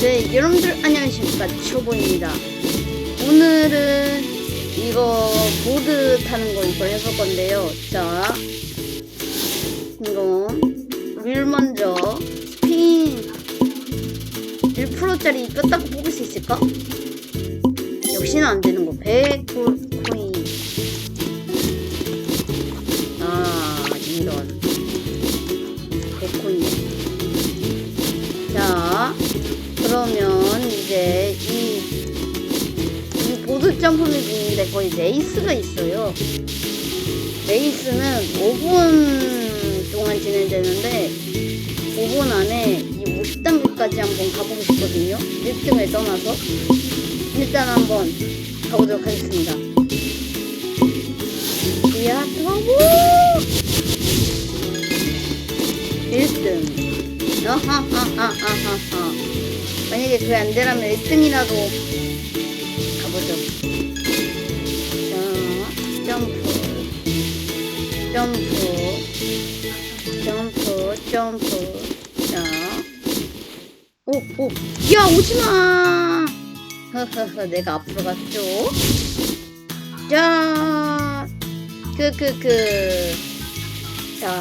네, 여러분들 안녕하십니까 초보입니다. 오늘은 이거 보드 타는 거 이걸 해볼 건데요. 자, 이거 릴 먼저 스핀 1%짜리 뼈딱 뽑을 수 있을까? 역시나 안 되는 거. 100 코인. 아, 이런. 점프는 있는데 거의 레이스가 있어요. 레이스는 5분 동안 진행되는데 5분 안에 이 50단계까지 한번 가보고 싶거든요. 1등을 떠나서 일단 한번 가보도록 하겠습니다. 이야, 들어보 1등. 아하하하하하. 만약에 그게 안 되라면 1등이라도 가보죠. 점프. 자, 오, 오, 야, 오지 마! 허허허, 내가 앞으로 갔죠? 자, 그, 그, 그. 자,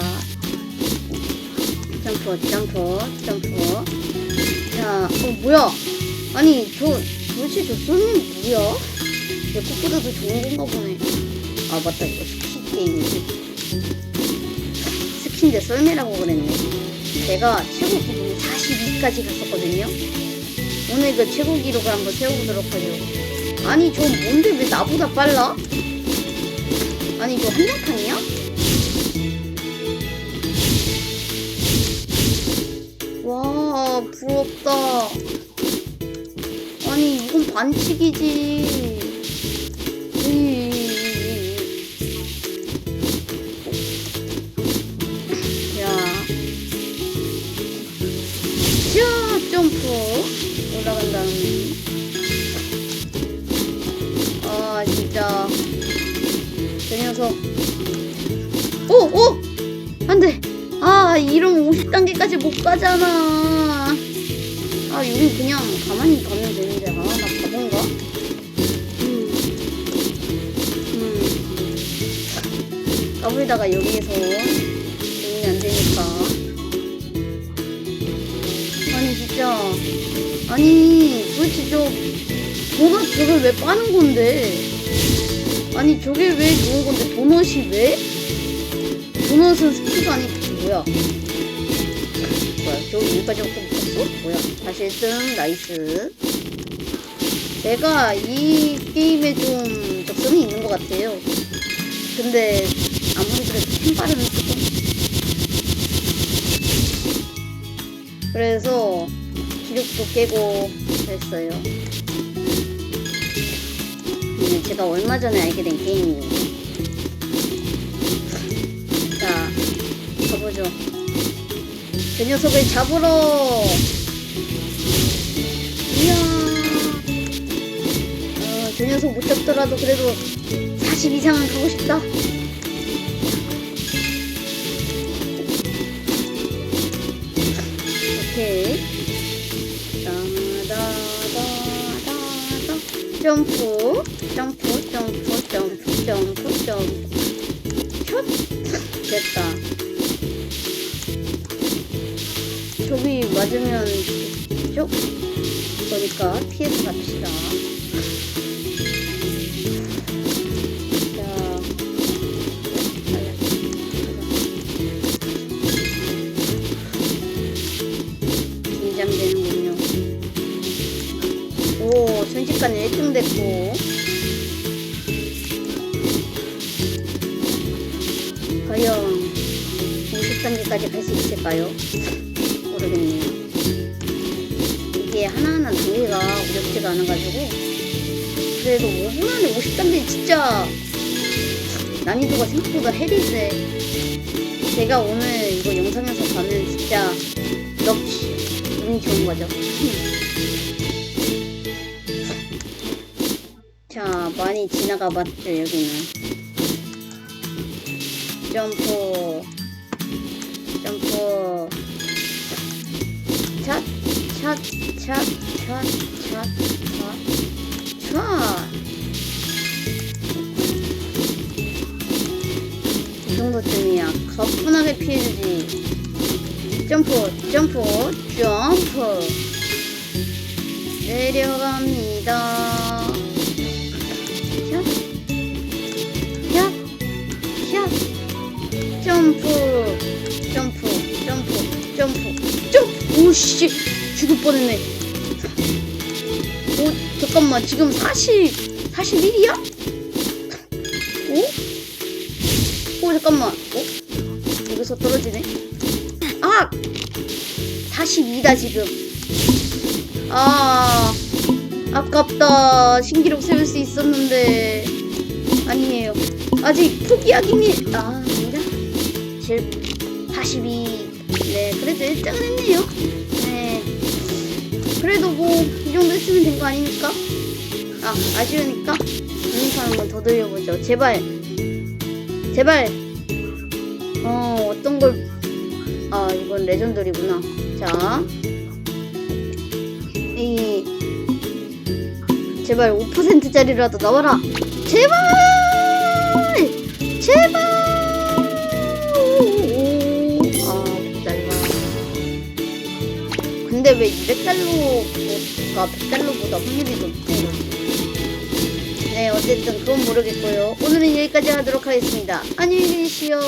점프, 점프, 점프. 자, 어, 뭐야? 아니, 저, 도대체 저 쏘는 뭐야? 내 꽃보다도 좋은 건가 보네. 아, 맞다. 이거 스킨 게임이지. 스킨데 썰매라고 그랬네. 제가 최고 기록이 42까지 갔었거든요. 오늘 그 최고 기록을 한번 세워보도록 하죠. 아니, 저 뭔데 왜 나보다 빨라? 아니, 저 한정판이야? 와 부럽다 아니 이건 반칙이지 점프 올라간 다음에 아 진짜 저 녀석 오! 오! 안돼 아, 이런 50단계까지 못 가잖아. 아, 여기 그냥 가만히 가면 되는데. 아, 나 바본가? 음. 음. 까불다가 여기에서 도움이 안 되니까. 진짜. 아니, 도대체 저, 도넛 저걸 왜 빠는 건데? 아니, 저게 왜 좋은 건데, 도넛이 왜? 도넛은 스키가 아니고 뭐야? 뭐야? 저 여기까지 또 붙었어? 뭐야? 다시 1등 나이스. 내가 이 게임에 좀 적성이 있는 것 같아요. 근데 아무리 그래도 템바르는 조금. 그래서 기록도 깨고. 이게 제가 얼마 전에 알게 된 게임이에요. 자, 가보죠. 그 녀석을 잡으러. 이야. 어, 저 녀석 못 잡더라도 그래도 40 이상은 가고 싶다. 오케이. 점프, 점프, 점프, 점프, 점프, 점프. 첫 됐다. 저기 맞으면 쭉 그러니까 피해서 갑시다. 오, 순식간에 1등 됐고. 과연 50단계까지 갈 수 있을까요? 모르겠네요. 이게 하나하나 단계가 어렵지가 않아가지고 그래도 5분 안에 50단계 진짜 난이도가 생각보다 헬이세. 제가 오늘 이거 영상에서 봐는 진짜 럭키 운이 좋은 거죠. 자, 많이 지나가 봤죠, 여기는. 점프 점프 샷, 샷, 차, 차, 차, 차, 차. 이 정도쯤이야. 가뿐하게 피해주지. 점프, 점프, 점프. 내려갑니다. 오씨, 죽을 뻔했네. 오, 잠깐만, 지금 40, 41이야? 오? 오, 잠깐만. 어? 여기서 떨어지네. 아! 42다, 지금. 아, 아깝다. 신기록 세울 수 있었는데. 아니에요. 아직 포기하기는, 아, 아니다. 7, 82. 네, 그래도 1등은 했네요. 네. 그래도 뭐, 이 정도 했으면 된 거 아닙니까? 아, 아쉬우니까. 인사 한번 더 돌려보죠. 제발. 제발. 어, 어떤 걸. 아, 이건 레전더리구나. 자. 이. 제발 5%짜리라도 나와라. 제발! 근데 왜 200달러가 100달러보다 확률이 거지? 네, 어쨌든 그건 모르겠고요. 오늘은 여기까지 하도록 하겠습니다. 안녕히 계십시오.